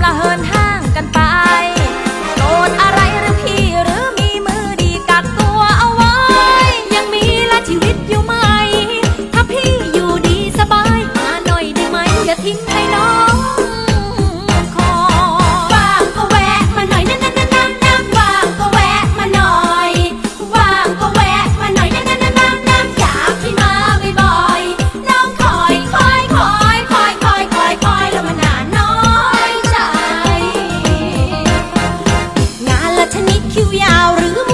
la hơn คิวยาวหรือ